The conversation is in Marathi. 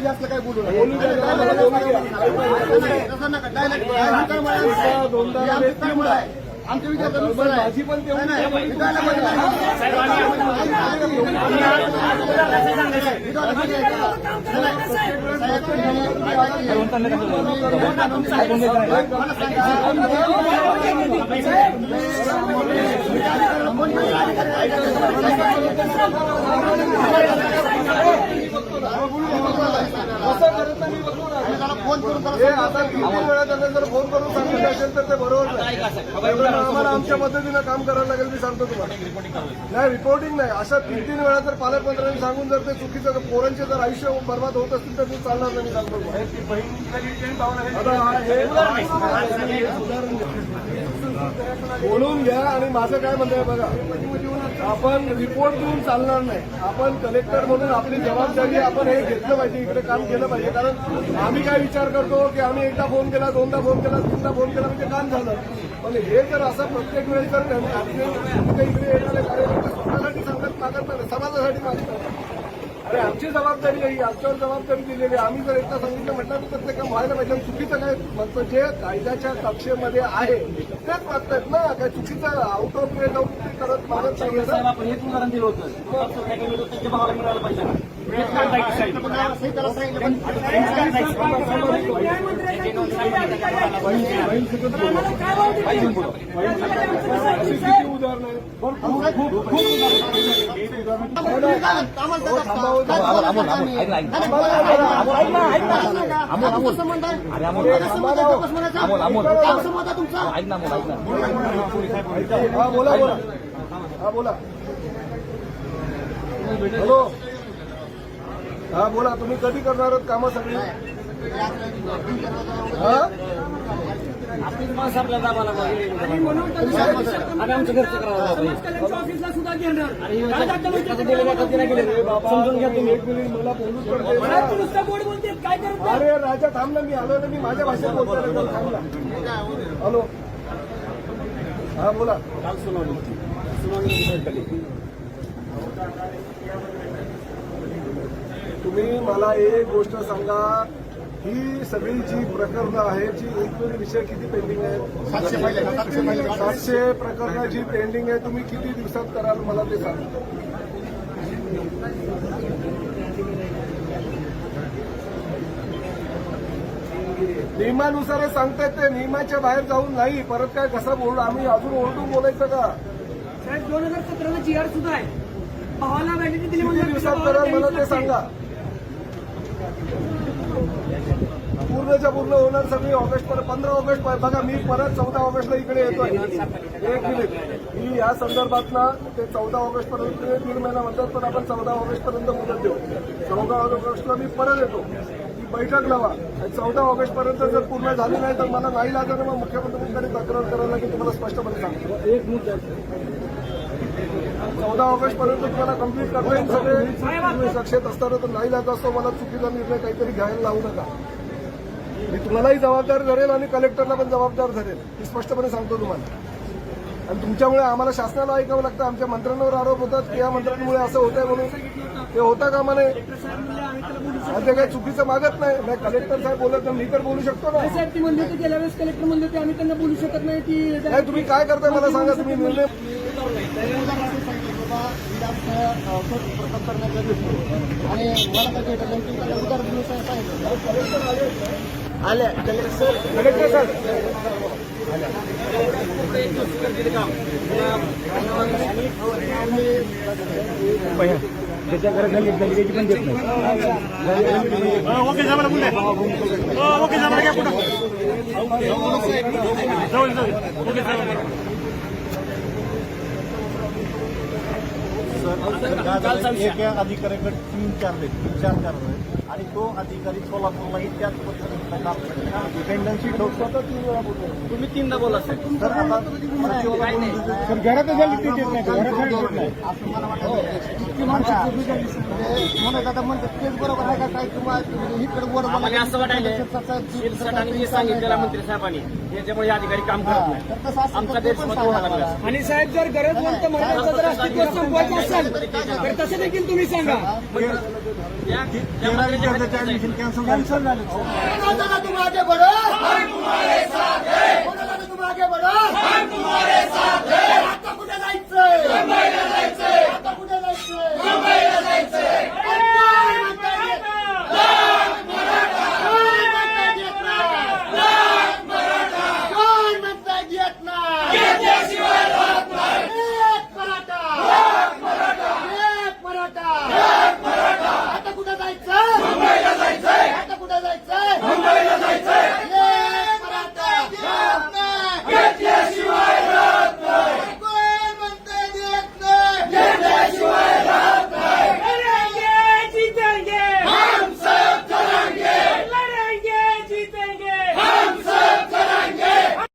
जास्त काय बोलू नका. डायरेक्ट आमच्या विचार पण माझी पण तेवढी साहेब मी फोन करून हे आता किती वेळा त्यांना जर फोन करून सांगितलं असेल तर ते बरोबर नाही त्यामुळे आम्हाला आमच्या पद्धतीनं काम करायला लागेल मी सांगतो तुम्हाला नाही रिपोर्टिंग नाही अशा तीन तीन वेळा जर पालकमंत्र्यांनी सांगून जर ते चुकीचं जर पोरांचे जर आयुष्य बर्बाद होत असतील तर ते चालणार नाही सांगतो तुम्हाला. आता बोलून घ्या आणि माझं काय म्हणणं आहे बघा आपण रिपोर्ट देऊन चालणार नाही. आपण कलेक्टर म्हणून आपली जबाबदारी आपण हे घेतलं पाहिजे इकडे काम केलं पाहिजे. कारण आम्ही काय विचार करतो की आम्ही एकदा फोन केला दोनदा फोन केला तीनदा फोन केला म्हणजे काम झालं. पण हे जर असं प्रत्येक वेळेस जर इकडे येणारे कार्यकर्ते स्वतःसाठी सांगत मागत नाही समाजासाठी मागतात अरे आमची जबाबदारी आहे आमच्यावर जबाबदारी दिलेली आहे. आम्ही जर एकदा सांगितलं म्हटलं तर काम व्हायला पाहिजे. चुकीचं काय म्हणतो जे कायद्याच्या कक्षेमध्ये आहे तेच मागतायत ना काय चुकीचं आउट ऑफ वे जाऊन करत मागत नाही. आपण हेच उदाहरण दिलं होतं. बोला बोला हा बोला हॅलो हा बोला तुम्ही कधी करणार आहात कामं सगळी? हा? अरे राजा थांब ना मी आलो ना मी माझ्या भाषेत बोलतो ना, थांब ना. हॅलो. हा बोला. काल. सुनावणी साहेब. तुम्ही मला एक गोष्ट सांगा. ही सगळी जी प्रकरणं आहेत जी एकवेळी विषय किती पेंडिंग आहेत? सातशे प्रकरणं जी पेंडिंग आहे तुम्ही किती दिवसात कराल मला ते सांगा. नियमानुसार हे सांगतायत ते नियमाच्या बाहेर जाऊन नाही परत काय कसं बोलू आम्ही अजून ओरडून बोलायचं का? साहेब दोन हजार सतराला जी आर सुद्धा आहे. भावाला दिली किती दिवसात कराल मला ते सांगा. पूर्णच्या पूर्ण होणार सगळी ऑगस्ट पर्यंत पंधरा ऑगस्ट बघा मी परत चौदा ऑगस्टला इकडे येतोय. एक मिनिट मी या संदर्भातला ते चौदा ऑगस्ट पर्यंत दीड महिना म्हणतात पण आपण चौदा ऑगस्ट पर्यंत मुदत देऊ. चौदा ऑगस्टला मी परत येतो. ती बैठक लावा. आणि चौदा ऑगस्ट पर्यंत जर पूर्ण झाली नाही तर मला नाही लागलं मग मुख्यमंत्र्यांकडे तक्रार करायला लागेल तुम्हाला स्पष्टपणे सांगतो. एक मुद्दा. चौदा ऑगस्ट पर्यंत तुम्हाला कंप्लीट करता येईल सगळे. तुम्ही सक्षेत असताना तर नाही लागत असतो मला चुकीचा निर्णय काहीतरी घ्यायला लावू नका. मी तुम्हालाही जबाबदार धरेल आणि कलेक्टरला पण जबाबदार धरेल. मी स्पष्टपणे सांगतो तुम्हाला. आणि तुमच्यामुळे आम्हाला शासनाला ऐकावं लागतं. आमच्या मंत्र्यांवर आरोप होतात की या मंत्र्यांमुळे असं होतंय म्हणून. ते होता कामा नये आणि ते काही चुकीचं मागत नाही. नाही कलेक्टर साहेब बोलत नाही. मी तर बोलू शकतो ना. साहेब ती म्हणली होती गेल्या वेळेस कलेक्टर म्हणले होते. आम्ही त्यांना बोलू शकत नाही की तुम्ही काय करताय मला सांगा. तुम्ही निर्णय आणि मला काय भेटलं सांगितलं आले. कलेक्टर कलेक्टर त्याच्या घरात झाली त्याची पण देत नाही ओके जमा पुढे ओके जमा घ्या पुढे ओके एक अधिकाऱ्याकडे तीन चार तीन चार चार आणि तो अधिकारी सोलापूरलाही त्याच पद्धतीने काम करतो डिपेंडन्सी ठेवतो. स्वतः तीन वेळा बोलतो तुम्ही तीनदा बोला नाही. घरात असं मला वाटतं. म्हणत म्हणतात तेच बरोबर आहे का काय इकडे असं सांगितलेलं मंत्री साहेबांनी अधिकारी काम करत नाही. आमचा आणि साहेब जर जर अस्तित्व संपवायचं तर तसं देखील तुम्ही सांगा. कॅन्सल झालं.